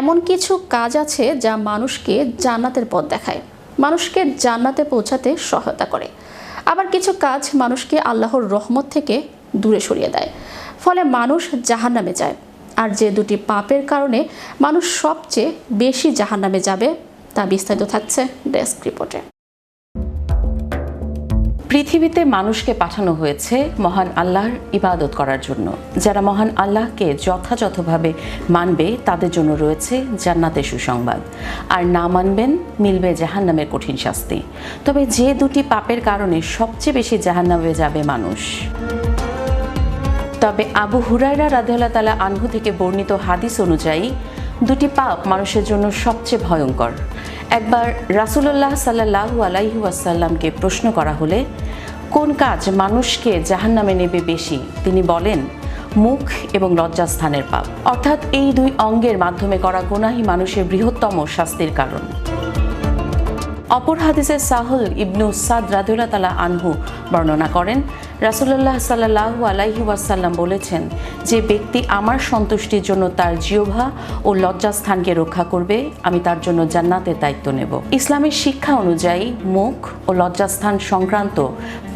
এমন কিছু কাজ আছে যা মানুষকে জান্নাতের পথ দেখায়, মানুষকে জান্নাতে পৌঁছাতে সহায়তা করে। আবার কিছু কাজ মানুষকে আল্লাহর রহমত থেকে দূরে সরিয়ে দেয়। ফলে মানুষ জাহান নামে যায়। আর যে দুটি পাপের কারণে মানুষ সবচেয়ে বেশি জাহান নামে যাবে তা বিস্তারিত থাকছে ডেস্ক রিপোর্টে। পৃথিবীতে মানুষকে পাঠানো হয়েছে মহান আল্লাহর ইবাদত করার জন্য। যারা মহান আল্লাহকে যথাযথভাবে মানবে, তাদের জন্য রয়েছে জান্নাতের সুসংবাদ। আর না মানবেন, মিলবে জাহান্নামের কঠিন শাস্তি। তবে যে দুটি পাপের কারণে সবচেয়ে বেশি জাহান্নামে যাবে মানুষ। তবে আবু হুরাইরা রাধেলা তালা আনহু থেকে বর্ণিত হাদিস অনুযায়ী, দুটি পাপ মানুষের জন্য সবচেয়ে ভয়ঙ্কর। একবার রাসুলুল্লাহ সাল্লাহু আলাইহু আসাল্লামকে প্রশ্ন করা হলে, কোন কাজ মানুষকে জাহান্নামে নেবে বেশি? তিনি বলেন, মুখ এবং লজ্জাস্থানের পাপ। অর্থাৎ এই দুই অঙ্গের মাধ্যমে করা গুনাহি মানুষের বৃহত্তম শাস্তির কারণ। অপর হাদিসে সাহল ইবনু সাদ রাদুল্লাহ তালা আনহু বর্ণনা করেন রাসুল্লাহ সাল্লাহু আলাইহি ওয়াসাল্লাম বলেছেন, যে ব্যক্তি আমার সন্তুষ্টির জন্য তার জিওভা ও লজ্জাস্থানকে রক্ষা করবে, আমি তার জন্য জান্নাতের দায়িত্ব নেব। ইসলামের শিক্ষা অনুযায়ী মুখ ও লজ্জাস্থান সংক্রান্ত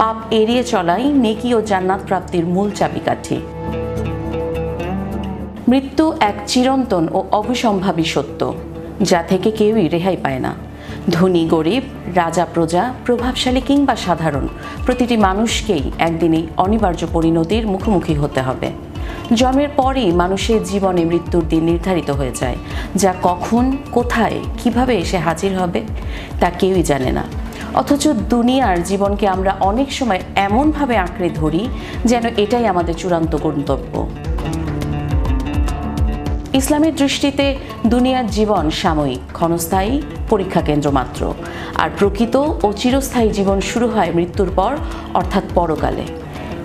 পাপ এড়িয়ে চলাই নেকি ও জান্নাত প্রাপ্তির মূল চাবিকাঠি। মৃত্যু এক চিরন্তন ও অবিসম্ভাবী সত্য, যা থেকে কেউই রেহাই পায় না। ধনী, গরিব, রাজা, প্রজা, প্রভাবশালী কিংবা সাধারণ, প্রতিটি মানুষকেই একদিন এই অনিবার্য পরিণতির মুখোমুখি হতে হবে। জন্মের পরই মানুষের জীবনে মৃত্যুর দিন নির্ধারিত হয়ে যায়, যা কখন, কোথায়, কীভাবে এসে হাজির হবে, তা কেউই জানে না। অথচ দুনিয়ার জীবনকে আমরা অনেক সময় এমনভাবে আঁকড়ে ধরি যেন এটাই আমাদের চূড়ান্ত গন্তব্য। ইসলামের দৃষ্টিতে দুনিয়ার জীবন সাময়িক, ক্ষণস্থায়ী পরীক্ষা কেন্দ্র মাত্র। আর প্রকৃত ও চিরস্থায়ী জীবন শুরু হয় মৃত্যুর পর, অর্থাৎ পরকালে।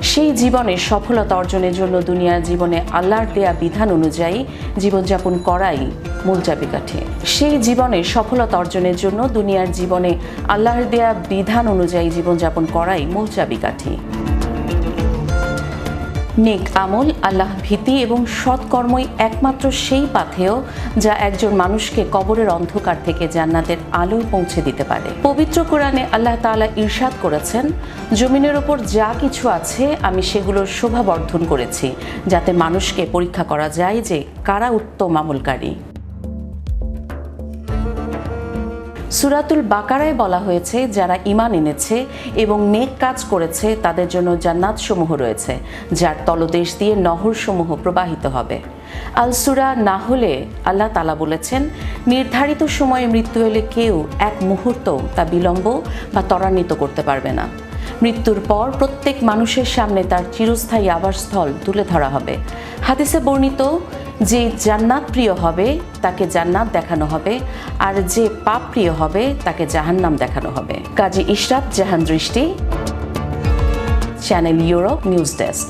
সেই জীবনের সফলতা অর্জনের জন্য দুনিয়ার জীবনে আল্লাহর দেয়া বিধান অনুযায়ী জীবনযাপন করাই মূল চাবিকাঠি। সেই জীবনের সফলতা অর্জনের জন্য দুনিয়ার জীবনে আল্লাহর দেয়া বিধান অনুযায়ী জীবনযাপন করাই মূল চাবিকাঠি। নেক আমল, আল্লাহ ভীতি এবং সৎকর্মই একমাত্র সেই পাথেয় যা একজন মানুষকে কবরের অন্ধকার থেকে জান্নাতের আলোয় পৌঁছে দিতে পারে। পবিত্র কোরআনে আল্লাহ তালা ইরশাদ করেছেন, জমিনের ওপর যা কিছু আছে, আমি সেগুলোর শোভাবর্ধন করেছি, যাতে মানুষকে পরীক্ষা করা যায় যে কারা উত্তম আমলকারী। সুরাতুল বাকারায় বলা হয়েছে, যারা ইমান এনেছে এবং নেক কাজ করেছে, তাদের জন্য জান্নাত সমূহ রয়েছে, যার তলদেশ দিয়ে নহর সমূহ প্রবাহিত হবে। আল সুরা না হলে আল্লাহ তালা বলেছেন, নির্ধারিত সময়ে মৃত্যু এলে কেউ এক মুহূর্ত তা বিলম্ব বা ত্বরান্বিত করতে পারবে না। মৃত্যুর পর প্রত্যেক মানুষের সামনে তার চিরস্থায়ী আবাসস্থল তুলে ধরা হবে। হাদিসে বর্ণিত যে জান্নাত প্রিয় হবে, তাকে জান্নাত দেখানো হবে, আর যে পাপ প্রিয় হবে, তাকে জাহান্নাম দেখানো হবে। কাজী ইশরাত জাহান দৃষ্টি চ্যানেল ইউরোপ নিউজ ডেস্ক